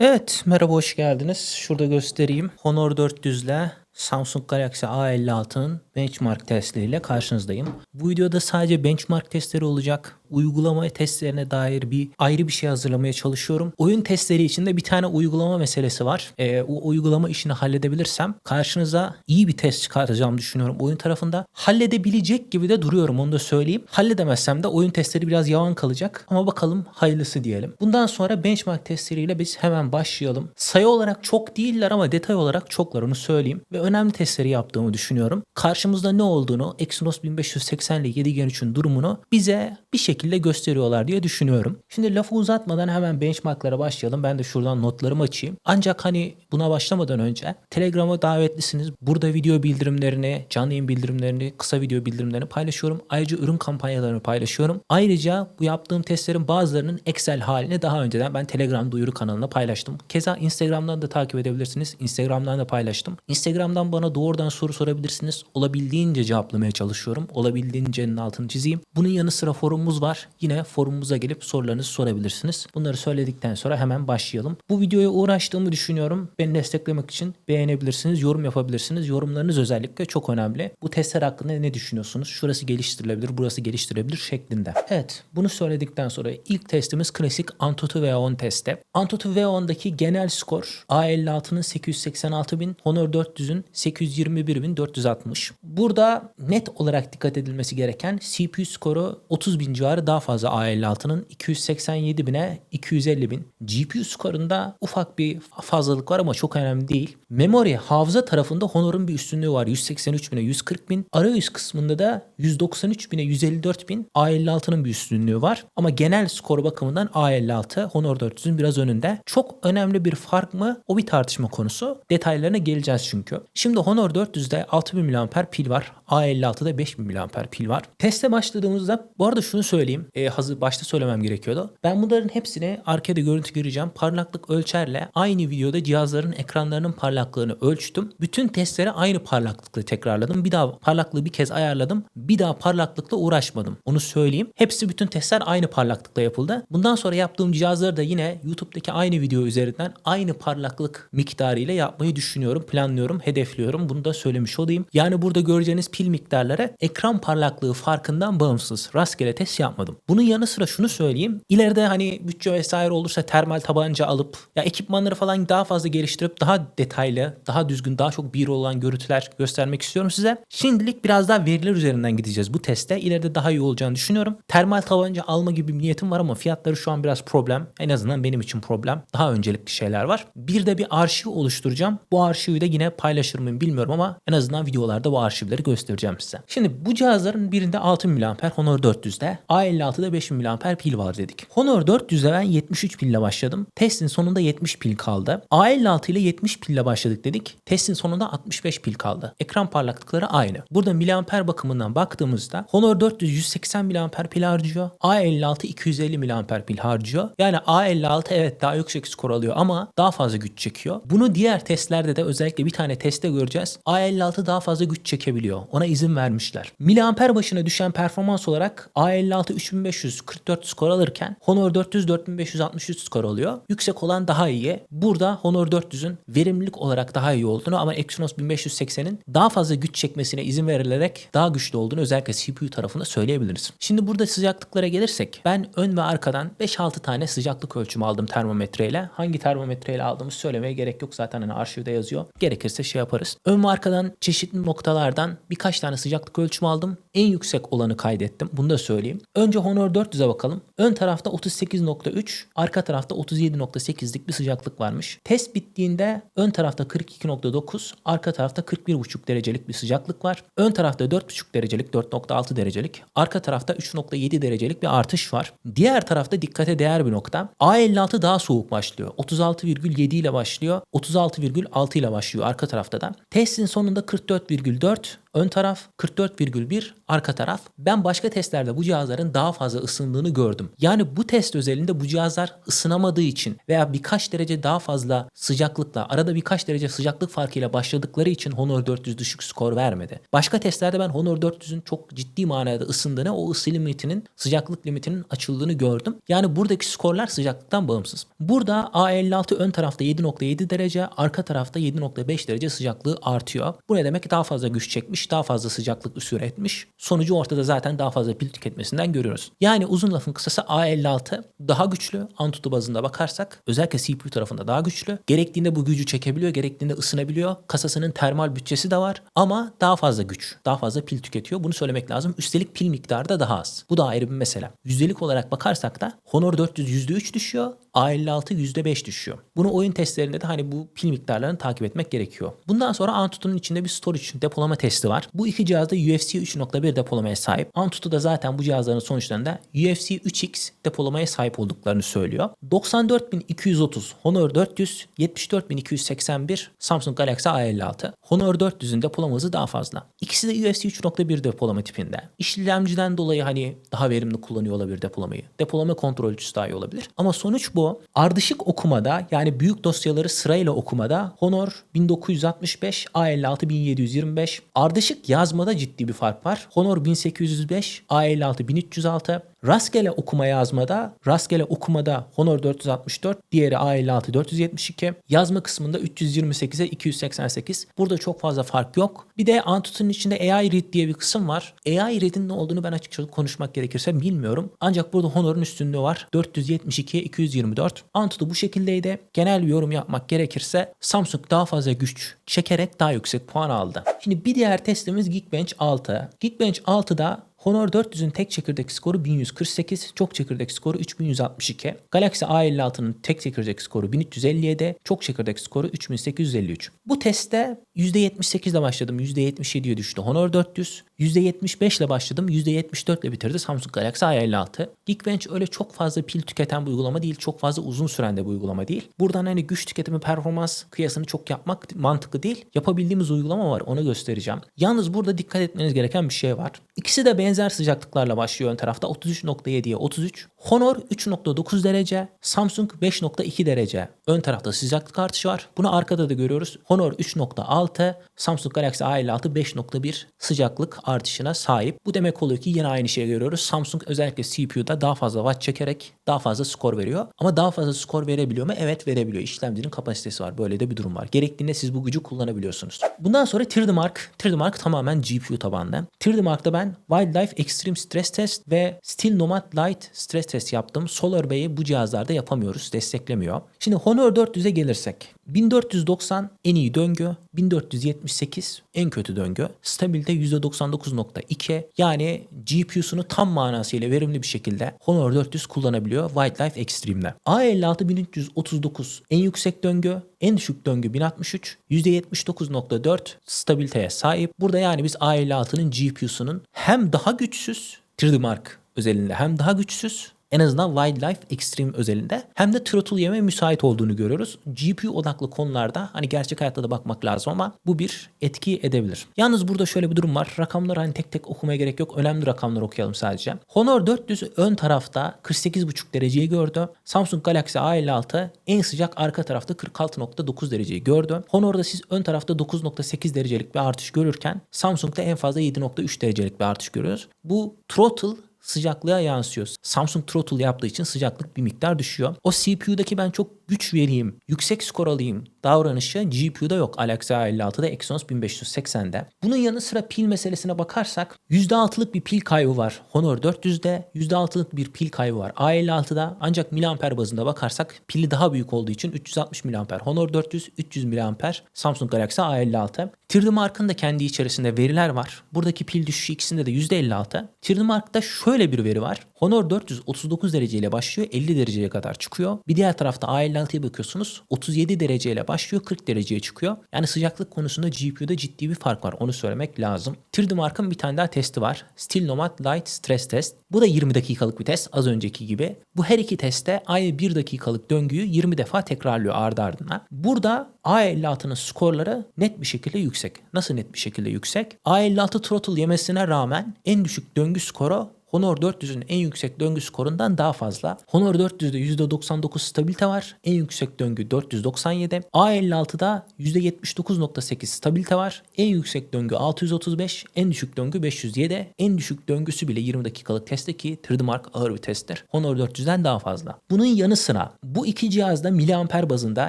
Evet, merhaba hoş geldiniz. Şurada göstereyim. Honor 400 ile Samsung Galaxy A56'nın benchmark testleriyle karşınızdayım. Bu videoda sadece benchmark testleri olacak. Uygulama testlerine dair bir ayrı bir şey hazırlamaya çalışıyorum. Oyun testleri için de bir tane uygulama meselesi var. Ee, o uygulama işini halledebilirsem karşınıza iyi bir test çıkartacağım düşünüyorum oyun tarafında. Halledebilecek gibi de duruyorum onu da söyleyeyim. Halledemezsem de oyun testleri biraz yavan kalacak. Ama bakalım hayırlısı diyelim. Bundan sonra benchmark testleriyle biz hemen başlayalım. Sayı olarak çok değiller ama detay olarak çoklar onu söyleyeyim. Ve önemli testleri yaptığımı düşünüyorum. Karşımızda ne olduğunu Exynos 1580 ile 7 Gen 3'ün durumunu bize bir şekilde gösteriyorlar diye düşünüyorum. Şimdi lafı uzatmadan hemen benchmarklara başlayalım. Ben de şuradan notlarımı açayım. Ancak hani buna başlamadan önce Telegram'a davetlisiniz. Burada video bildirimlerini, canlı yayın bildirimlerini, kısa video bildirimlerini paylaşıyorum. Ayrıca ürün kampanyalarını paylaşıyorum. Ayrıca bu yaptığım testlerin bazılarının Excel halini daha önceden ben Telegram duyuru kanalına paylaştım. Keza Instagram'dan da takip edebilirsiniz. Instagram'dan da paylaştım. Instagram'dan bana doğrudan soru sorabilirsiniz. Olabildiğince cevaplamaya çalışıyorum. Olabildiğince'nin altını çizeyim. Bunun yanı sıra forumumuz var. Yine forumumuza gelip sorularınızı sorabilirsiniz. Bunları söyledikten sonra hemen başlayalım. Bu videoya uğraştığımı düşünüyorum. Beni desteklemek için beğenebilirsiniz, yorum yapabilirsiniz. Yorumlarınız özellikle çok önemli. Bu testler hakkında ne düşünüyorsunuz? Şurası geliştirilebilir, burası geliştirilebilir şeklinde. Evet, bunu söyledikten sonra ilk testimiz klasik Antutu V10 testi. Antutu V10'daki genel skor A56'nın 886 bin, Honor 400'ün 821 bin 460. Burada net olarak dikkat edilmesi gereken CPU skoru 30 bin civarı daha fazla A56'nın 287 bine 250 bin. GPU skorunda ufak bir fazlalık var ama çok önemli değil. Memory hafıza tarafında Honor'un bir üstünlüğü var. 183 bine 140 bin. Arayüz kısmında da 193 bine 154 bin. A56'nın bir üstünlüğü var. Ama genel skor bakımından A56 Honor 400'ün biraz önünde. Çok önemli bir fark mı? O bir tartışma konusu. Detaylarına geleceğiz çünkü. Şimdi Honor 400'de 6000 mAh pil var. A56'da 5000 mAh pil var. Teste başladığımızda bu arada şunu söyleyeyim. E, hazır başta söylemem gerekiyordu. Ben bunların hepsini arkada görüntü gireceğim. Parlaklık ölçerle aynı videoda cihazların ekranlarının parlaklığını ölçtüm. Bütün testleri aynı parlaklıkla tekrarladım. Bir daha parlaklığı bir kez ayarladım. Bir daha parlaklıkla uğraşmadım. Onu söyleyeyim. Hepsi bütün testler aynı parlaklıkta yapıldı. Bundan sonra yaptığım cihazları da yine YouTube'daki aynı video üzerinden aynı parlaklık miktarı ile yapmayı düşünüyorum, planlıyorum, hedefliyorum. Bunu da söylemiş olayım. Yani burada göreceğiniz pil miktarları ekran parlaklığı farkından bağımsız. Rastgele test yapmadım. Bunun yanı sıra şunu söyleyeyim. İleride hani bütçe vesaire olursa termal tabanca alıp ya ekipmanları falan daha fazla geliştirip daha detaylı, daha düzgün, daha çok bir olan görüntüler göstermek istiyorum size. Şimdilik biraz daha veriler üzerinden gideceğiz bu testte. İleride daha iyi olacağını düşünüyorum. Termal tabanca alma gibi bir niyetim var ama fiyatları şu an biraz problem. En azından benim için problem. Daha öncelikli şeyler var. Bir de bir arşiv oluşturacağım. Bu arşivi de yine paylaşır mıyım bilmiyorum ama en azından videolarda bu arşivleri göstereceğim size. Şimdi bu cihazların birinde 6000 mAh Honor 400'de, A56'da 5000 mAh pil var dedik. Honor 400'de ben 73 pille başladım. Testin sonunda 70 pil kaldı. A56 ile 70 pille başladık dedik. Testin sonunda 65 pil kaldı. Ekran parlaklıkları aynı. Burada miliamper bakımından baktığımızda Honor 400 180 miliamper pil harcıyor. A56 250 miliamper pil harcıyor. Yani A56 evet daha yüksek skor alıyor ama daha fazla güç çekiyor. Bunu diğer testlerde de özellikle bir tane testte göreceğiz. A56 daha fazla güç çekebiliyor. Ona izin vermişler. Miliamper başına düşen performans olarak A56 3544 skor alırken Honor 400 4563 skor alıyor. Yüksek olan daha iyi. Burada Honor 400'ün verimlilik olarak daha iyi olduğunu ama Exynos 1580'in daha fazla güç çekmesine izin verilerek daha güçlü olduğunu özellikle CPU tarafında söyleyebiliriz. Şimdi burada sıcaklıklara gelirsek ben ön ve arkadan 5-6 tane sıcaklık ölçümü aldım termometreyle. Hangi termometreyle aldığımı söylemeye gerek yok zaten hani arşivde yazıyor. Gerekirse şey yaparız. Ön ve arkadan çeşitli noktalardan birkaç tane sıcaklık ölçümü aldım. En yüksek olanı kaydettim. Bunu da söyleyeyim. Önce Honor 400'e bakalım. Ön tarafta 38.3, arka tarafta 37.8'lik bir sıcaklık varmış. Test bittiğinde ön tarafta 42.9, arka tarafta 41.5 derecelik bir sıcaklık var. Ön tarafta 4.5 derecelik, 4.6 derecelik, arka tarafta 3.7 derecelik bir artış var. Diğer tarafta dikkate değer bir nokta. A56 daha soğuk başlıyor. 36,7 ile başlıyor. 36,6 ile başlıyor arka tarafta da. Testin sonunda 44,4, ön taraf, 44,1 arka taraf. Ben başka testlerde bu cihazların daha fazla ısındığını gördüm. Yani bu test özelinde bu cihazlar ısınamadığı için veya birkaç derece daha fazla sıcaklıkla, arada birkaç derece sıcaklık farkıyla başladıkları için Honor 400 düşük skor vermedi. Başka testlerde ben Honor 400'ün çok ciddi manada ısındığını, o ısı limitinin, sıcaklık limitinin açıldığını gördüm. Yani buradaki skorlar sıcaklıktan bağımsız. Burada A56 ön tarafta 7.7 derece, arka tarafta 7.5 derece sıcaklığı artıyor. Bu ne demek? Daha fazla güç çekmiş, daha fazla sıcaklık üretmiş. Sonucu ortada zaten daha fazla pil tüketmesinden görüyoruz. Yani uzun lafın kısası A56 daha güçlü. Antutu bazında bakarsak özellikle CPU tarafında daha güçlü. Gerektiğinde bu gücü çekebiliyor, gerektiğinde ısınabiliyor. Kasasının termal bütçesi de var ama daha fazla güç, daha fazla pil tüketiyor. Bunu söylemek lazım. Üstelik pil miktarı da daha az. Bu da ayrı bir mesele. Yüzdelik olarak bakarsak da Honor 400 %3 düşüyor. A56 %5 düşüyor. Bunu oyun testlerinde de hani bu pil miktarlarını takip etmek gerekiyor. Bundan sonra Antutu'nun içinde bir storage depolama testi var. Bu iki cihazda UFC 3.1 depolamaya sahip. Antutu da zaten bu cihazların sonuçlarında UFC 3X depolamaya sahip olduklarını söylüyor. 94230 Honor 400, 74281 Samsung Galaxy A56. Honor 400'ün depolama hızı daha fazla. İkisi de UFC 3.1 depolama tipinde. İşlemciden dolayı hani daha verimli kullanıyor olabilir depolamayı. Depolama kontrolcüsü daha iyi olabilir. Ama sonuç. Ardışık okumada yani büyük dosyaları sırayla okumada Honor 1965, A56 1725. Ardışık yazmada ciddi bir fark var. Honor 1805, A56 1306. Rastgele okuma yazmada, rastgele okumada Honor 464, diğeri A56 472. Yazma kısmında 328'e 288. Burada çok fazla fark yok. Bir de Antutu'nun içinde AI Read diye bir kısım var. AI Read'in ne olduğunu ben açıkçası konuşmak gerekirse bilmiyorum. Ancak burada Honor'un üstünlüğü var. 472'ye 224. Antutu bu şekildeydi. Genel bir yorum yapmak gerekirse Samsung daha fazla güç çekerek daha yüksek puan aldı. Şimdi bir diğer testimiz Geekbench 6. Geekbench 6'da Honor 400'ün tek çekirdek skoru 1148, çok çekirdek skoru 3162. Galaxy A56'nın tek çekirdek skoru 1357, çok çekirdek skoru 3853. Bu testte %78 ile başladım, %77'ye düştü Honor 400. %75 ile başladım, %74 ile bitirdi Samsung Galaxy A56. Geekbench öyle çok fazla pil tüketen bir uygulama değil, çok fazla uzun süren de bir uygulama değil. Buradan hani güç tüketimi performans kıyasını çok yapmak mantıklı değil. Yapabildiğimiz uygulama var, onu göstereceğim. Yalnız burada dikkat etmeniz gereken bir şey var. İkisi de benzer sıcaklıklarla başlıyor ön tarafta 33.7'ye 33. Honor 3.9 derece, Samsung 5.2 derece. Ön tarafta sıcaklık artışı var. Bunu arkada da görüyoruz. Honor 3.6, Samsung Galaxy A56 5.1 sıcaklık artışına sahip. Bu demek oluyor ki yine aynı şeyi görüyoruz. Samsung özellikle CPU'da daha fazla watt çekerek daha fazla skor veriyor. Ama daha fazla skor verebiliyor mu? Evet verebiliyor. İşlemcinin kapasitesi var. Böyle de bir durum var. Gerektiğinde siz bu gücü kullanabiliyorsunuz. Bundan sonra 3D Mark. 3D Mark tamamen GPU tabanlı. 3D Mark'ta ben Wildlife Extreme Stress Test ve Still Nomad Light Stress Test yaptım. Solar Bay'i bu cihazlarda yapamıyoruz. Desteklemiyor. Şimdi Honor 400'e gelirsek. 1490 en iyi döngü, 1478 en kötü döngü. Stabilde %99.2 yani GPU'sunu tam manasıyla verimli bir şekilde Honor 400 kullanabiliyor Wildlife Extreme'de. A56 1339 en yüksek döngü, en düşük döngü 1063, %79.4 stabiliteye sahip. Burada yani biz A56'nın GPU'sunun hem daha güçsüz 3D Mark özelinde hem daha güçsüz en azından Wildlife Extreme özelinde hem de throttle yeme müsait olduğunu görüyoruz. GPU odaklı konularda hani gerçek hayatta da bakmak lazım ama bu bir etki edebilir. Yalnız burada şöyle bir durum var. Rakamları hani tek tek okumaya gerek yok. Önemli rakamlar okuyalım sadece. Honor 400 ön tarafta 48,5 dereceyi gördü. Samsung Galaxy A56 en sıcak arka tarafta 46.9 dereceyi gördü. Honor'da siz ön tarafta 9.8 derecelik bir artış görürken Samsung'da en fazla 7.3 derecelik bir artış görüyoruz. Bu throttle sıcaklığa yansıyor. Samsung Throttle yaptığı için sıcaklık bir miktar düşüyor. O CPU'daki ben çok güç vereyim, yüksek skor alayım davranışı GPU'da yok. Galaxy A56'da Exynos 1580'de. Bunun yanı sıra pil meselesine bakarsak %6'lık bir pil kaybı var. Honor 400'de %6'lık bir pil kaybı var. A56'da ancak miliamper bazında bakarsak pili daha büyük olduğu için 360 miliamper. Honor 400 300 miliamper. Samsung Galaxy A56. 3D Mark'ın da kendi içerisinde veriler var. Buradaki pil düşüşü ikisinde de %56. 3D Mark'ta şöyle şöyle bir veri var. Honor 400 39 dereceyle başlıyor 50 dereceye kadar çıkıyor. Bir diğer tarafta A56'ya bakıyorsunuz 37 dereceyle başlıyor 40 dereceye çıkıyor. Yani sıcaklık konusunda GPU'da ciddi bir fark var onu söylemek lazım. 3D Mark'ın bir tane daha testi var. Steel Nomad Light Stress Test. Bu da 20 dakikalık bir test az önceki gibi. Bu her iki testte aynı 1 dakikalık döngüyü 20 defa tekrarlıyor ardı ardına. Burada A56'nın skorları net bir şekilde yüksek. Nasıl net bir şekilde yüksek? A56 throttle yemesine rağmen en düşük döngü skoru Honor 400'ün en yüksek döngü skorundan daha fazla. Honor 400'de %99 stabilite var. En yüksek döngü 497. A56'da %79.8 stabilite var. En yüksek döngü 635. En düşük döngü 507. En düşük döngüsü bile 20 dakikalık testte ki 3D Mark ağır bir testtir. Honor 400'den daha fazla. Bunun yanı sıra bu iki cihazda miliamper bazında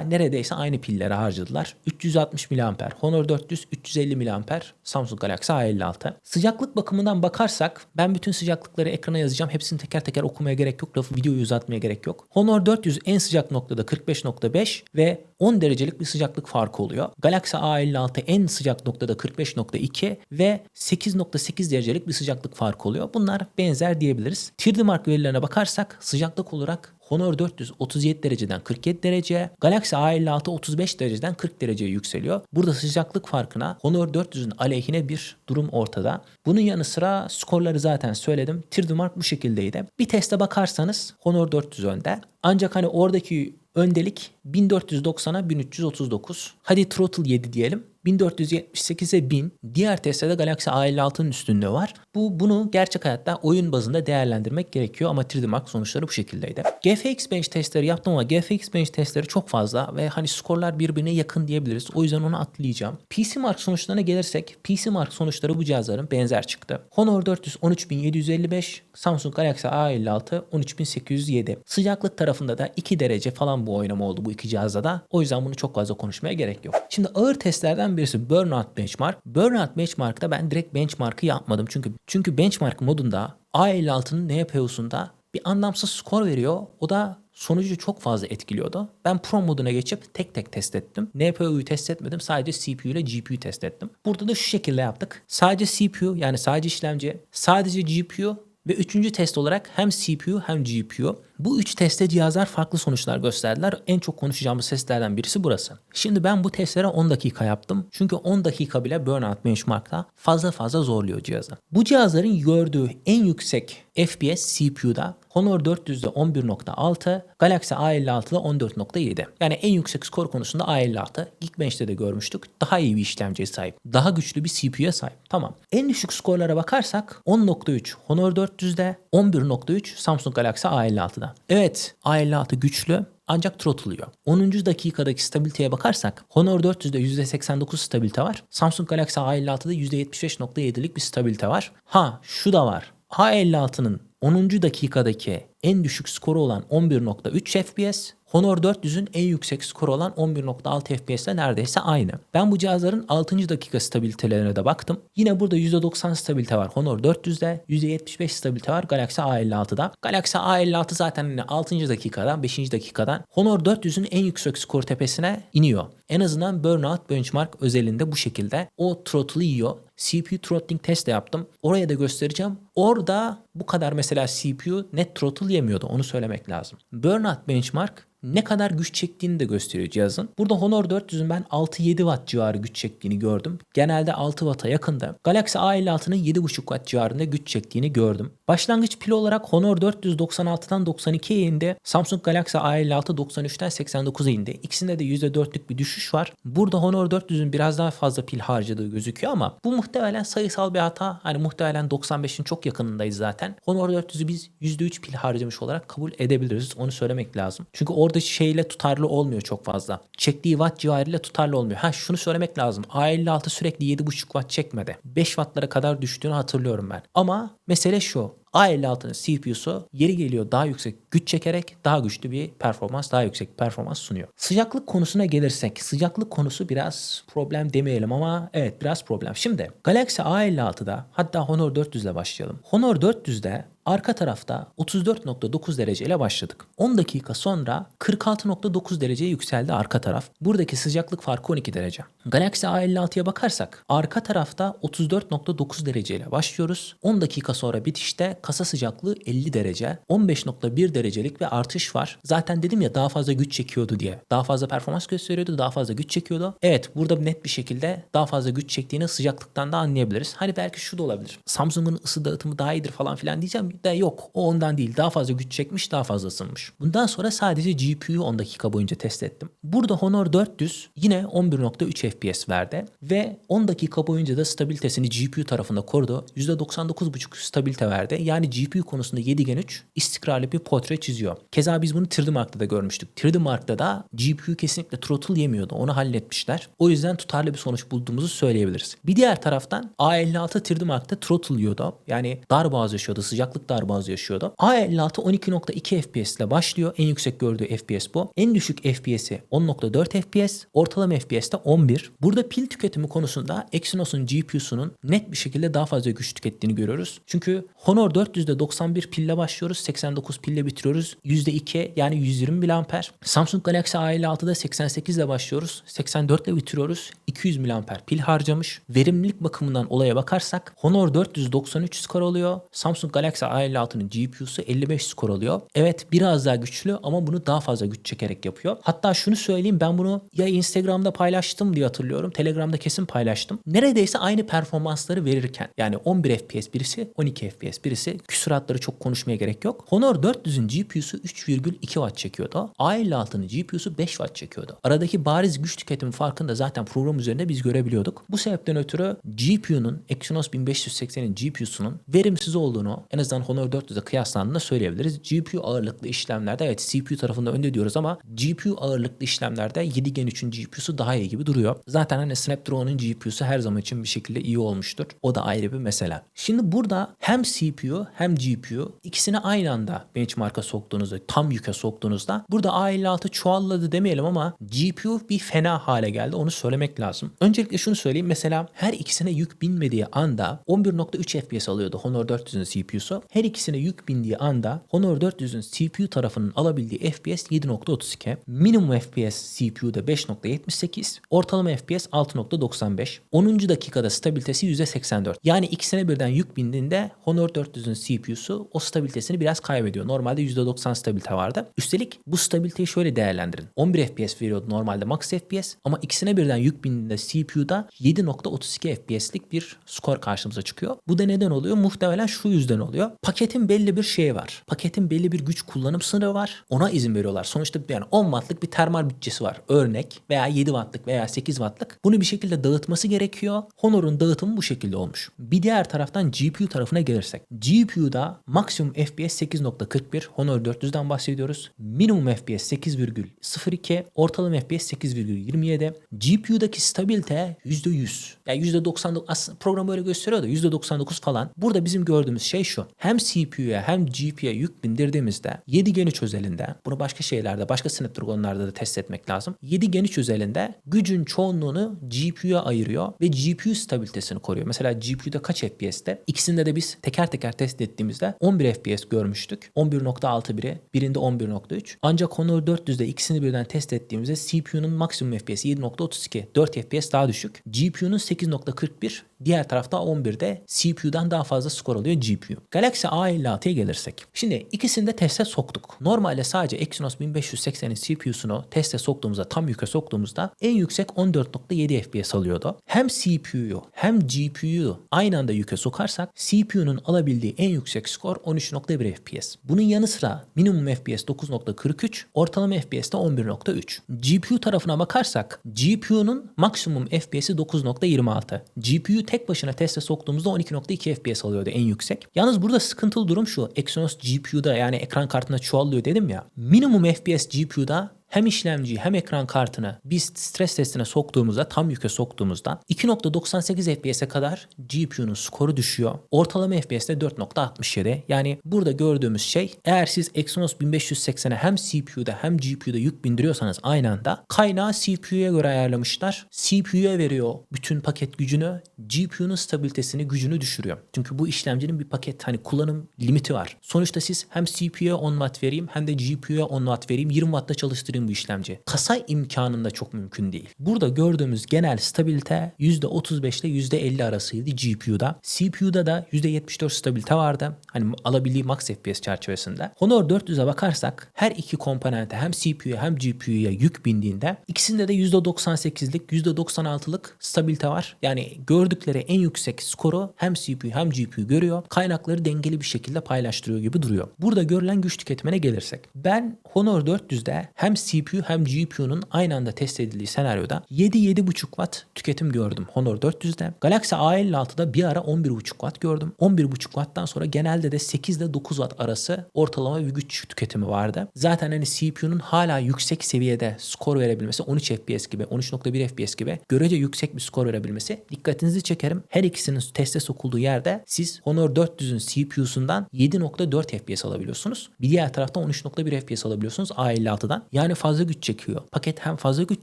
neredeyse aynı pilleri harcadılar. 360 miliamper Honor 400, 350 miliamper Samsung Galaxy A56. Sıcaklık bakımından bakarsak ben bütün sıcaklık sıcaklıkları ekrana yazacağım. Hepsini teker teker okumaya gerek yok. Lafı videoyu uzatmaya gerek yok. Honor 400 en sıcak noktada 45.5 ve 10 derecelik bir sıcaklık farkı oluyor. Galaxy A56 en sıcak noktada 45.2 ve 8.8 derecelik bir sıcaklık farkı oluyor. Bunlar benzer diyebiliriz. 3D Mark verilerine bakarsak sıcaklık olarak Honor 400 37 dereceden 47 dereceye, Galaxy A56 35 dereceden 40 dereceye yükseliyor. Burada sıcaklık farkına Honor 400'ün aleyhine bir durum ortada. Bunun yanı sıra skorları zaten söyledim. 3D Mark bu şekildeydi. Bir teste bakarsanız Honor 400 önde. Ancak hani oradaki öndelik 1490'a 1339. Hadi throttle 7 diyelim. 1478'e 1000. Diğer testlerde Galaxy A56'nın üstünde var. Bu bunu gerçek hayatta oyun bazında değerlendirmek gerekiyor ama 3D Mark sonuçları bu şekildeydi. GFX Bench testleri yaptım ama GFX Bench testleri çok fazla ve hani skorlar birbirine yakın diyebiliriz. O yüzden onu atlayacağım. PC Mark sonuçlarına gelirsek PC Mark sonuçları bu cihazların benzer çıktı. Honor 400 13755, Samsung Galaxy A56 13807. Sıcaklık tarafında da 2 derece falan bu oynama oldu bu iki cihazda da. O yüzden bunu çok fazla konuşmaya gerek yok. Şimdi ağır testlerden birisi Burnout Benchmark. Burnout Benchmark'ta ben direkt benchmark'ı yapmadım. Çünkü çünkü benchmark modunda A56'nın NPU'sunda bir anlamsız skor veriyor. O da sonucu çok fazla etkiliyordu. Ben Pro moduna geçip tek tek test ettim. NPU'yu test etmedim. Sadece CPU ile GPU test ettim. Burada da şu şekilde yaptık. Sadece CPU yani sadece işlemci, sadece GPU ve üçüncü test olarak hem CPU hem GPU. Bu üç testte cihazlar farklı sonuçlar gösterdiler. En çok konuşacağımız testlerden birisi burası. Şimdi ben bu testlere 10 dakika yaptım. Çünkü 10 dakika bile Burnout Benchmark'ta fazla fazla zorluyor cihazı. Bu cihazların gördüğü en yüksek FPS CPU'da Honor 400'de 11.6, Galaxy A56'da 14.7. Yani en yüksek skor konusunda A56. Geekbench'te de görmüştük. Daha iyi bir işlemciye sahip. Daha güçlü bir CPU'ya sahip. Tamam. En düşük skorlara bakarsak 10.3 Honor 400'de, 11.3 Samsung Galaxy A56'da. Evet A56 güçlü ancak throttle'lıyor. 10. dakikadaki stabiliteye bakarsak Honor 400'de %89 stabilite var. Samsung Galaxy A56'da %75.7'lik bir stabilite var. Ha şu da var. A56'nın 10. dakikadaki en düşük skoru olan 11.3 FPS, Honor 400'ün en yüksek skoru olan 11.6 FPS ile neredeyse aynı. Ben bu cihazların 6. dakika stabilitelerine de baktım. Yine burada %90 stabilite var Honor 400'de, %75 stabilite var Galaxy A56'da. Galaxy A56 zaten yine 6. dakikadan 5. dakikadan Honor 400'ün en yüksek skor tepesine iniyor. En azından Burnout Benchmark özelinde bu şekilde o throttle'ı yiyor. CPU throttling test de yaptım. Oraya da göstereceğim. Orada bu kadar mesela CPU net throttle yemiyordu. Onu söylemek lazım. Burnout Benchmark ne kadar güç çektiğini de gösteriyor cihazın. Burada Honor 400'ün ben 6-7 watt civarı güç çektiğini gördüm. Genelde 6 watt'a yakında. Galaxy A56'nın 7.5 watt civarında güç çektiğini gördüm. Başlangıç pil olarak Honor 496'dan 92'ye indi. Samsung Galaxy A56 93'ten 89'a indi. İkisinde de %4'lük bir düşüş var. Burada Honor 400'ün biraz daha fazla pil harcadığı gözüküyor ama bu muhtemelen sayısal bir hata. Hani muhtemelen 95'in çok yakınındayız zaten. Honor 400'ü biz %3 pil harcamış olarak kabul edebiliriz. Onu söylemek lazım. Çünkü orada şeyle tutarlı olmuyor çok fazla. Çektiği watt civarıyla tutarlı olmuyor. Ha şunu söylemek lazım. A56 sürekli 7.5 watt çekmedi. 5 wattlara kadar düştüğünü hatırlıyorum ben. Ama mesele şu. A56'nın CPU'su yeri geliyor daha yüksek güç çekerek daha güçlü bir performans, daha yüksek performans sunuyor. Sıcaklık konusuna gelirsek, sıcaklık konusu biraz problem demeyelim ama evet biraz problem. Şimdi Galaxy A56'da hatta Honor 400 ile başlayalım. Honor 400'de Arka tarafta 34.9 derece ile başladık. 10 dakika sonra 46.9 dereceye yükseldi arka taraf. Buradaki sıcaklık farkı 12 derece. Galaxy A56'ya bakarsak arka tarafta 34.9 derece ile başlıyoruz. 10 dakika sonra bitişte kasa sıcaklığı 50 derece. 15.1 derecelik ve artış var. Zaten dedim ya daha fazla güç çekiyordu diye. Daha fazla performans gösteriyordu, daha fazla güç çekiyordu. Evet burada net bir şekilde daha fazla güç çektiğini sıcaklıktan da anlayabiliriz. Hani belki şu da olabilir. Samsung'un ısı dağıtımı daha iyidir falan filan diyeceğim de yok. O ondan değil. Daha fazla güç çekmiş, daha fazla ısınmış. Bundan sonra sadece GPU'yu 10 dakika boyunca test ettim. Burada Honor 400 yine 11.3 FPS verdi ve 10 dakika boyunca da stabilitesini GPU tarafında korudu. %99.5 stabilite verdi. Yani GPU konusunda 7 Gen 3 istikrarlı bir portre çiziyor. Keza biz bunu 3D Mark'ta da görmüştük. 3D Mark'ta da GPU kesinlikle throttle yemiyordu. Onu halletmişler. O yüzden tutarlı bir sonuç bulduğumuzu söyleyebiliriz. Bir diğer taraftan A56 3D Mark'ta throttle yiyordu. Yani darboğaz yaşıyordu. Sıcaklık darboğazı yaşıyordu. A56 12.2 FPS ile başlıyor. En yüksek gördüğü FPS bu. En düşük FPS'i 10.4 FPS. Ortalama FPS de 11. Burada pil tüketimi konusunda Exynos'un GPU'sunun net bir şekilde daha fazla güç tükettiğini görüyoruz. Çünkü Honor 400'de 91 pille başlıyoruz. 89 pille bitiriyoruz. %2 yani 120 mAh. Samsung Galaxy A56'da 88 ile başlıyoruz. 84 ile bitiriyoruz. 200 mAh pil harcamış. Verimlilik bakımından olaya bakarsak Honor 493 skor oluyor. Samsung Galaxy A56'nın GPU'su 55 skor oluyor. Evet biraz daha güçlü ama bunu daha fazla güç çekerek yapıyor. Hatta şunu söyleyeyim ben bunu ya Instagram'da paylaştım diye hatırlıyorum. Telegram'da kesin paylaştım. Neredeyse aynı performansları verirken yani 11 FPS birisi 12 FPS birisi küsuratları çok konuşmaya gerek yok. Honor 400'ün GPU'su 3,2 Watt çekiyordu. A56'nın GPU'su 5 Watt çekiyordu. Aradaki bariz güç tüketimi farkını da zaten program üzerinde biz görebiliyorduk. Bu sebepten ötürü GPU'nun Exynos 1580'in GPU'sunun verimsiz olduğunu en azından Honor 400'e kıyaslandığında söyleyebiliriz. GPU ağırlıklı işlemlerde evet CPU tarafında önde diyoruz ama GPU ağırlıklı işlemlerde 7 Gen 3'ün GPU'su daha iyi gibi duruyor. Zaten hani Snapdragon'un GPU'su her zaman için bir şekilde iyi olmuştur. O da ayrı bir mesele. Şimdi burada hem CPU hem GPU ikisini aynı anda benchmark'a soktuğunuzda, tam yüke soktuğunuzda burada A56 çuvalladı demeyelim ama GPU bir fena hale geldi. Onu söylemek lazım. Öncelikle şunu söyleyeyim. Mesela her ikisine yük binmediği anda 11.3 FPS alıyordu Honor 400'ün CPU'su. Her ikisine yük bindiği anda Honor 400'ün CPU tarafının alabildiği FPS 7.32. Minimum FPS CPU'da 5.78. Ortalama FPS 6.95. 10. dakikada stabilitesi %84. Yani ikisine birden yük bindiğinde Honor 400'ün CPU'su o stabilitesini biraz kaybediyor. Normalde %90 stabilite vardı. Üstelik bu stabiliteyi şöyle değerlendirin. 11 FPS veriyordu normalde max FPS ama ikisine birden yük bindiğinde CPU'da 7.32 FPS'lik bir skor karşımıza çıkıyor. Bu da neden oluyor? Muhtemelen şu yüzden oluyor. Paketin belli bir şeyi var. Paketin belli bir güç kullanım sınırı var. Ona izin veriyorlar. Sonuçta yani 10 wattlık bir termal bütçesi var. Örnek veya 7 wattlık veya 8 wattlık. Bunu bir şekilde dağıtması gerekiyor. Honor'un dağıtımı bu şekilde olmuş. Bir diğer taraftan GPU tarafına gelirsek. GPU'da maksimum FPS 8.41. Honor 400'den bahsediyoruz. Minimum FPS 8,02. Ortalama FPS 8,27. GPU'daki stabilite %100. Yani %99 aslında program böyle gösteriyor da %99 falan. Burada bizim gördüğümüz şey şu. Hem CPU'ya hem GPU'ya yük bindirdiğimizde 7 Gen 3 özelinde bunu başka şeylerde başka Snapdragon'larda da test etmek lazım. 7 Gen 3 özelinde gücün çoğunluğunu GPU'ya ayırıyor ve GPU stabilitesini koruyor. Mesela GPU'da kaç FPS'te? İkisinde de biz teker teker test ettiğimizde 11 FPS görmüştük. 11.6 biri, birinde 11.3. Ancak Honor 400'de ikisini birden test ettiğimizde CPU'nun maksimum FPS 7.32. 4 FPS daha düşük. GPU'nun 8.41. Diğer tarafta 11'de CPU'dan daha fazla skor alıyor GPU. Galaxy A56'ya gelirsek. Şimdi ikisini de teste soktuk. Normalde sadece Exynos 1580'in CPU'sunu teste soktuğumuzda, tam yüke soktuğumuzda en yüksek 14.7 FPS alıyordu. Hem CPU'yu hem GPU'yu aynı anda yüke sokarsak CPU'nun alabildiği en yüksek skor 13.1 FPS. Bunun yanı sıra minimum FPS 9.43, ortalama FPS de 11.3. GPU tarafına bakarsak GPU'nun maksimum FPS'i 9.26. GPU tek başına teste soktuğumuzda 12.2 FPS alıyordu en yüksek. Yalnız burada sıkıntılı durum şu. Exynos GPU'da yani ekran kartına çuvallıyor dedim ya. Minimum FPS GPU'da hem işlemciyi hem ekran kartını biz stres testine soktuğumuzda tam yüke soktuğumuzda 2.98 FPS'e kadar GPU'nun skoru düşüyor. Ortalama FPS'de 4.67. Yani burada gördüğümüz şey eğer siz Exynos 1580'e hem CPU'da hem GPU'da yük bindiriyorsanız aynı anda kaynağı CPU'ya göre ayarlamışlar. CPU'ya veriyor bütün paket gücünü. GPU'nun stabilitesini, gücünü düşürüyor. Çünkü bu işlemcinin bir paket hani kullanım limiti var. Sonuçta siz hem CPU'ya 10 watt vereyim hem de GPU'ya 10 watt vereyim 20 wattta çalıştırayım bu işlemci. Kasa imkanında çok mümkün değil. Burada gördüğümüz genel stabilite %35 ile %50 arasıydı GPU'da. CPU'da da %74 stabilite vardı. Hani alabildiği max FPS çerçevesinde. Honor 400'e bakarsak her iki komponente hem CPU'ya hem GPU'ya yük bindiğinde ikisinde de %98'lik %96'lık stabilite var. Yani gördükleri en yüksek skoru hem CPU hem GPU görüyor. Kaynakları dengeli bir şekilde paylaştırıyor gibi duruyor. Burada görülen güç tüketimine gelirsek. Ben Honor 400'de hem CPU hem GPU'nun aynı anda test edildiği senaryoda 7-7.5 watt tüketim gördüm Honor 400'de. Galaxy A56'da bir ara 11.5 watt gördüm. 11.5 watttan sonra genelde de 8 ile 9 watt arası ortalama bir güç tüketimi vardı. Zaten hani CPU'nun hala yüksek seviyede skor verebilmesi 13 FPS gibi 13.1 FPS gibi görece yüksek bir skor verebilmesi dikkatinizi çekerim. Her ikisinin teste sokulduğu yerde siz Honor 400'ün CPU'sundan 7.4 FPS alabiliyorsunuz. Bir diğer taraftan 13.1 FPS alabiliyorsunuz A56'dan. Yani fazla güç çekiyor. Paket hem fazla güç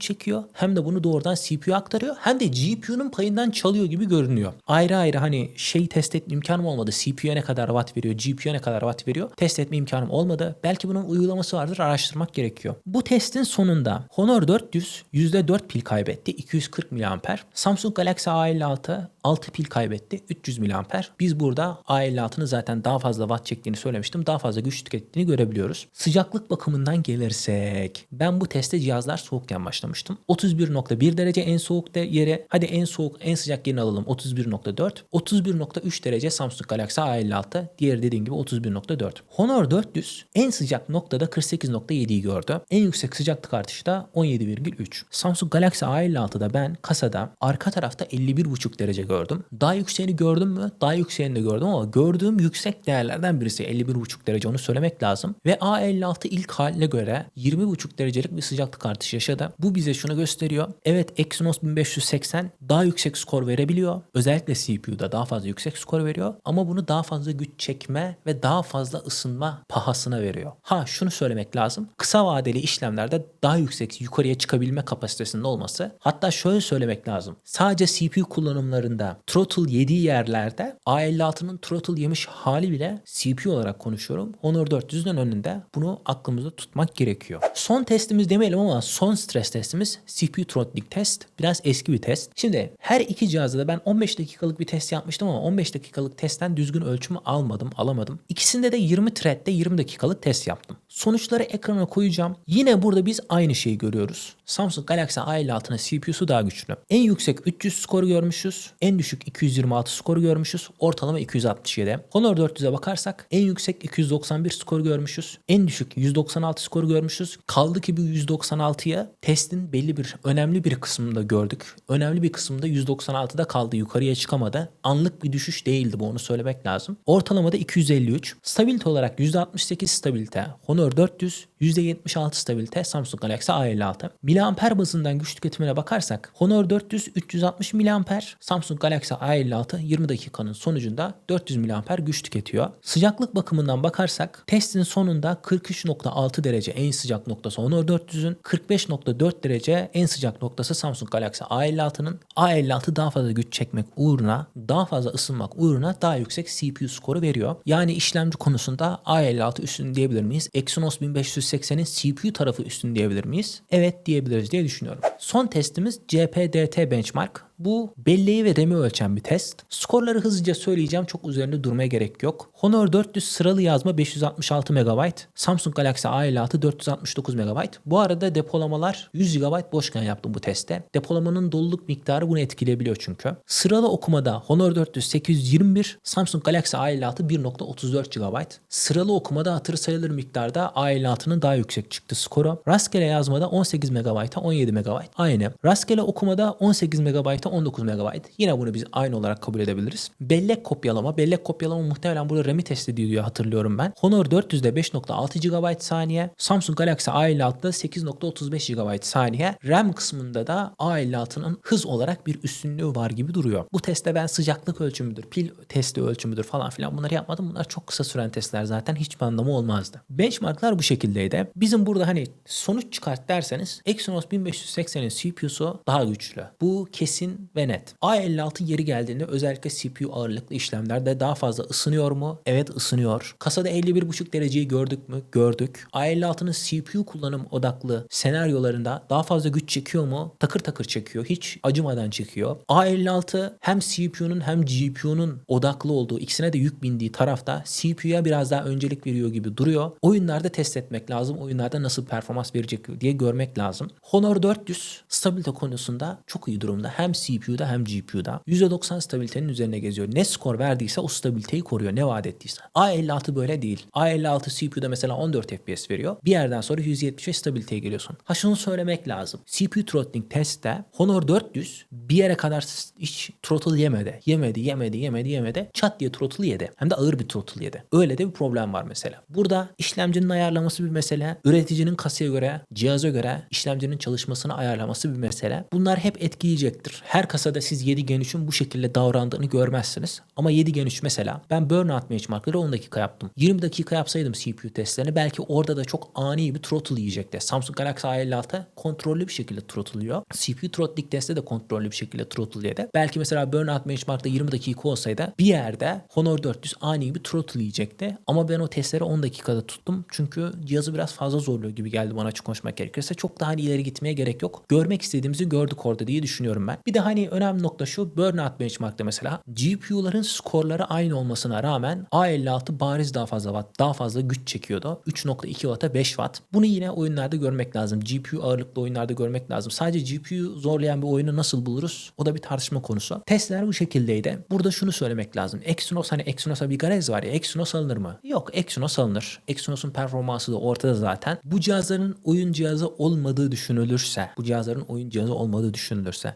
çekiyor hem de bunu doğrudan CPU'ya aktarıyor hem de GPU'nun payından çalıyor gibi görünüyor. Ayrı ayrı hani şey test etme imkanım olmadı. CPU'ya ne kadar watt veriyor, GPU'ya ne kadar watt veriyor test etme imkanım olmadı. Belki bunun uygulaması vardır araştırmak gerekiyor. Bu testin sonunda Honor 400 %4 pil kaybetti 240 mAh. Samsung Galaxy A56 6 pil kaybetti 300 mAh. Biz burada A56'nın zaten daha fazla watt çektiğini söylemiştim. Daha fazla güç tükettiğini görebiliyoruz. Sıcaklık bakımından gelirsek ben bu teste cihazlar soğukken başlamıştım. 31.1 derece en soğuk de yere hadi en soğuk en sıcak yerini alalım 31.4. 31.3 derece Samsung Galaxy A56. Diğeri dediğim gibi 31.4. Honor 400 en sıcak noktada 48.7'yi gördü. En yüksek sıcaklık artışı da 17,3. Samsung Galaxy A56'da ben kasada arka tarafta 51.5 derece gördüm. Daha yükseğini gördüm mü? Daha yükseğini de gördüm ama gördüğüm yüksek değerlerden birisi 51.5 derece onu söylemek lazım. Ve A56 ilk haline göre 20.5 derecelik bir sıcaklık artışı yaşadı. Bu bize şunu gösteriyor. Evet Exynos 1580 daha yüksek skor verebiliyor. Özellikle CPU'da daha fazla yüksek skor veriyor. Ama bunu daha fazla güç çekme ve daha fazla ısınma pahasına veriyor. Ha şunu söylemek lazım. Kısa vadeli işlemlerde daha yüksek yukarıya çıkabilme kapasitesinde olması. Hatta şöyle söylemek lazım. Sadece CPU kullanımlarında throttle yediği yerlerde A56'nın throttle yemiş hali bile CPU olarak konuşuyorum. Honor 400'ün önünde bunu aklımızda tutmak gerekiyor. Son testimiz demeyelim ama son stres testimiz CPU throttling test. Biraz eski bir test. Şimdi her iki cihazda da ben 15 dakikalık bir test yapmıştım ama 15 dakikalık testten düzgün ölçümü almadım, alamadım. İkisinde de 20 thread'de 20 dakikalık test yaptım. Sonuçları ekrana koyacağım. Yine burada biz aynı şeyi görüyoruz. Samsung Galaxy A56'nın CPU'su daha güçlü. En yüksek 300 skoru görmüşüz. Düşük 226 skoru görmüşüz. Ortalama 267. Honor 400'e bakarsak en yüksek 291 skoru görmüşüz. En düşük 196 skoru görmüşüz. Kaldı ki bu 196'ya testin belli bir önemli bir kısmında gördük. Önemli bir kısmında 196'da kaldı. Yukarıya çıkamadı. Anlık bir düşüş değildi bu onu söylemek lazım. Ortalamada 253. Stabilite olarak %68 stabilite. Honor 400 %76 stabilite Samsung Galaxy A56. Miliamper bazından güç tüketimine bakarsak Honor 400 360 miliamper, Samsung Galaxy A56 20 dakikanın sonucunda 400 miliamper güç tüketiyor. Sıcaklık bakımından bakarsak testin sonunda 43.6 derece en sıcak noktası Honor 400'ün, 45.4 derece en sıcak noktası Samsung Galaxy A56'nın. A56 daha fazla güç çekmek uğruna, daha fazla ısınmak uğruna daha yüksek CPU skoru veriyor. Yani işlemci konusunda A56 üstün diyebilir miyiz? Exynos 1580'in CPU tarafı üstün diyebilir miyiz? Evet diyebiliriz diye düşünüyorum. Son testimiz CPDT benchmark. Bu belleği ve RAM'i ölçen bir test. Skorları hızlıca söyleyeceğim. Çok üzerinde durmaya gerek yok. Honor 400 sıralı yazma 566 MB. Samsung Galaxy A56 469 MB. Bu arada depolamalar 100 GB boşken yaptım bu testte. Depolamanın doluluk miktarı bunu etkileyebiliyor çünkü. Sıralı okumada Honor 400 821, Samsung Galaxy A56 1.34 GB. Sıralı okumada hatırı sayılır miktarda A56'nın daha yüksek çıktı skoru. Rastgele yazmada 18 MB'a 17 MB aynı. Rastgele okumada 18 MB'a 19 MB. Yine bunu biz aynı olarak kabul edebiliriz. Bellek kopyalama. Bellek kopyalama muhtemelen burada RAM'i test ediyor diye hatırlıyorum ben. Honor 400'de 5.6 GB saniye. Samsung Galaxy A56'da 8.35 GB saniye. RAM kısmında da A56'nın hız olarak bir üstünlüğü var gibi duruyor. Bu testte ben sıcaklık ölçümüdür, pil testi ölçümüdür falan filan bunları yapmadım. Bunlar çok kısa süren testler zaten hiçbir anlamı olmazdı. Benchmarklar bu şekildeydi. Bizim burada hani sonuç çıkart derseniz Exynos 1580'in CPU'su daha güçlü. Bu kesin ve net. A56 yeri geldiğinde özellikle CPU ağırlıklı işlemlerde daha fazla ısınıyor mu? Evet ısınıyor. Kasada 51.5 dereceyi gördük mü? Gördük. A56'nın CPU kullanım odaklı senaryolarında daha fazla güç çekiyor mu? Takır takır çekiyor. Hiç acımadan çekiyor. A56 hem CPU'nun hem GPU'nun odaklı olduğu ikisine de yük bindiği tarafta CPU'ya biraz daha öncelik veriyor gibi duruyor. Oyunlarda test etmek lazım. Oyunlarda nasıl performans verecek diye görmek lazım. Honor 400 stabilite konusunda çok iyi durumda. Hem CPU'da hem GPU'da. %90 stabilitenin üzerine geziyor. Ne skor verdiyse o stabiliteyi koruyor. Ne vaat ettiyse. A56 böyle değil. A56 CPU'da mesela 14 FPS veriyor. Bir yerden sonra 175 stabiliteye geliyorsun. Ha şunu söylemek lazım. CPU throttling testte Honor 400 bir yere kadar hiç throttle yemedi. Yemedi, yemedi, yemedi, yemedi. Çat diye throttle yedi. Hem de ağır bir throttle yedi. Öyle de bir problem var mesela. Burada işlemcinin ayarlaması bir mesele. Üreticinin kasaya göre, cihaza göre işlemcinin çalışmasını ayarlaması bir mesele. Bunlar hep etkileyecektir. Her kasada siz 7 Gen 3'ün bu şekilde davrandığını görmezsiniz. Ama 7 Gen 3 mesela ben burnout benchmarkları 10 dakika yaptım. 20 dakika yapsaydım CPU testlerini belki orada da çok ani bir throttle yiyecekti. Samsung Galaxy A56 kontrollü bir şekilde throttle yiyor. CPU throttling testte de kontrollü bir şekilde throttle yedi. Belki mesela burnout benchmarkta 20 dakika olsaydı bir yerde Honor 400 ani bir throttle yiyecekti. Ama ben o testleri 10 dakikada tuttum. Çünkü cihazı biraz fazla zorluyor gibi geldi bana açık konuşmak gerekirse. Çok daha hani ileri gitmeye gerek yok. Görmek istediğimizi gördük orada diye düşünüyorum ben. Bir de hani önemli nokta şu burnout benchmarkta mesela GPU'ların skorları aynı olmasına rağmen A56 bariz daha fazla watt, daha fazla güç çekiyordu. 3.2 Watt'a 5 Watt. Bunu yine oyunlarda görmek lazım. GPU ağırlıklı oyunlarda görmek lazım. Sadece GPU zorlayan bir oyunu nasıl buluruz? O da bir tartışma konusu. Testler bu şekildeydi. Burada şunu söylemek lazım. Exynos hani Exynos'a bir garez var ya. Exynos alınır mı? Yok Exynos alınır. Exynos'un performansı da ortada zaten. Bu cihazların oyun cihazı olmadığı düşünülürse, bu cihazların oyun cihazı olmadığı düşünülürse,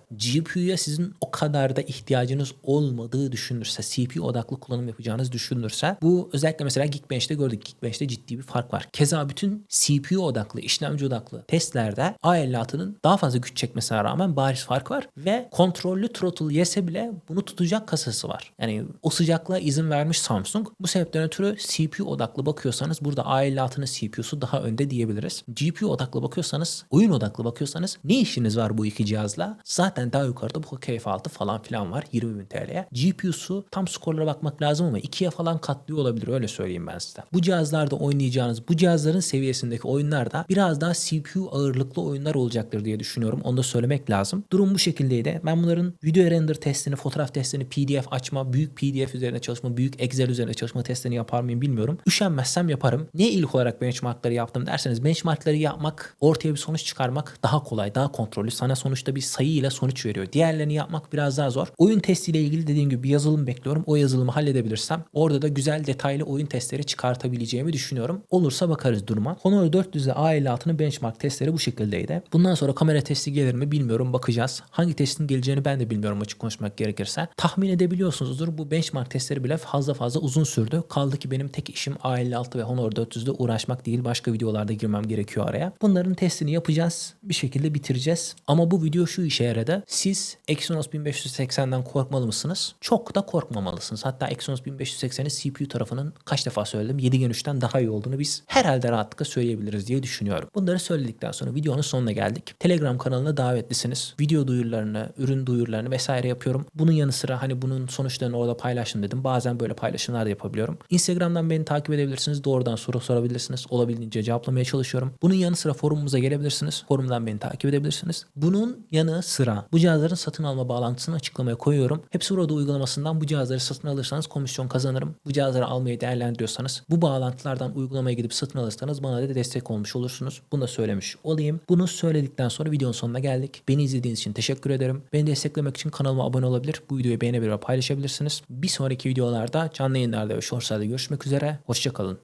GPU'ya sizin o kadar da ihtiyacınız olmadığı düşünülürse, CPU odaklı kullanım yapacağınız düşünülürse, bu özellikle mesela Geekbench'te gördük. Geekbench'te ciddi bir fark var. Keza bütün CPU odaklı, işlemci odaklı testlerde A56'nın daha fazla güç çekmesine rağmen bariz fark var ve kontrollü throttle yese bile bunu tutacak kasası var. Yani o sıcaklığa izin vermiş Samsung. Bu sebepten ötürü CPU odaklı bakıyorsanız burada A56'nın CPU'su daha önde diyebiliriz. GPU odaklı bakıyorsanız, oyun odaklı bakıyorsanız ne işiniz var bu iki cihazla? Zaten daha yukarıda bu keyif altı falan filan var 20.000 TL'ye. GPU'su tam skorlara bakmak lazım ama ikiye falan katlıyor olabilir öyle söyleyeyim ben size. Bu cihazlarda oynayacağınız, bu cihazların seviyesindeki oyunlarda biraz daha CPU ağırlıklı oyunlar olacaktır diye düşünüyorum. Onu da söylemek lazım. Durum bu şekildeydi. Ben bunların video render testini, fotoğraf testini, PDF açma, büyük PDF üzerine çalışma, büyük Excel üzerine çalışma testlerini yapar mıyım bilmiyorum. Üşenmezsem yaparım. Niye ilk olarak benchmarkları yaptım derseniz benchmarkları yapmak, ortaya bir sonuç çıkarmak daha kolay, daha kontrollü. Sana sonuçta bir sayı ile sonuç veriyor. Diğerlerini yapmak biraz daha zor. Oyun testiyle ilgili dediğim gibi bir yazılım bekliyorum. O yazılımı halledebilirsem orada da güzel detaylı oyun testleri çıkartabileceğimi düşünüyorum. Olursa bakarız duruma. Honor 400'de A56'nın benchmark testleri bu şekildeydi. Bundan sonra kamera testi gelir mi bilmiyorum. Bakacağız. Hangi testin geleceğini ben de bilmiyorum açık konuşmak gerekirse. Tahmin edebiliyorsunuzdur. Bu benchmark testleri bile fazla fazla uzun sürdü. Kaldı ki benim tek işim A56 ve Honor 400'de uğraşmak değil. Başka videolarda girmem gerekiyor araya. Bunların testini yapacağız. Bir şekilde bitireceğiz. Ama bu video şu işe yaradı. Siz Exynos 1580'den korkmalı mısınız? Çok da korkmamalısınız. Hatta Exynos 1580'in CPU tarafının kaç defa söyledim 7 Gen 3'ten daha iyi olduğunu biz herhalde rahatlıkla söyleyebiliriz diye düşünüyorum. Bunları söyledikten sonra videonun sonuna geldik. Telegram kanalına davetlisiniz. Video duyurularını, ürün duyurularını vesaire yapıyorum. Bunun yanı sıra hani bunun sonuçlarını orada paylaşın dedim. Bazen böyle paylaşımlar da yapabiliyorum. Instagram'dan beni takip edebilirsiniz. Doğrudan soru sorabilirsiniz. Olabildiğince cevaplamaya çalışıyorum. Bunun yanı sıra forumumuza gelebilirsiniz. Forumdan beni takip edebilirsiniz. Bunun yanı sıra bu cihazların satın alma bağlantısını açıklamaya koyuyorum. Hepsi burada uygulamasından bu cihazları satın alırsanız komisyon kazanırım. Bu cihazları almayı değerlendiriyorsanız bu bağlantılardan uygulamaya gidip satın alırsanız bana da destek olmuş olursunuz. Bunu da söylemiş olayım. Bunu söyledikten sonra videonun sonuna geldik. Beni izlediğiniz için teşekkür ederim. Beni desteklemek için kanalıma abone olabilir. Bu videoyu beğenebilir ve paylaşabilirsiniz. Bir sonraki videolarda canlı yayınlarda ve shortslarda görüşmek üzere. Hoşçakalın.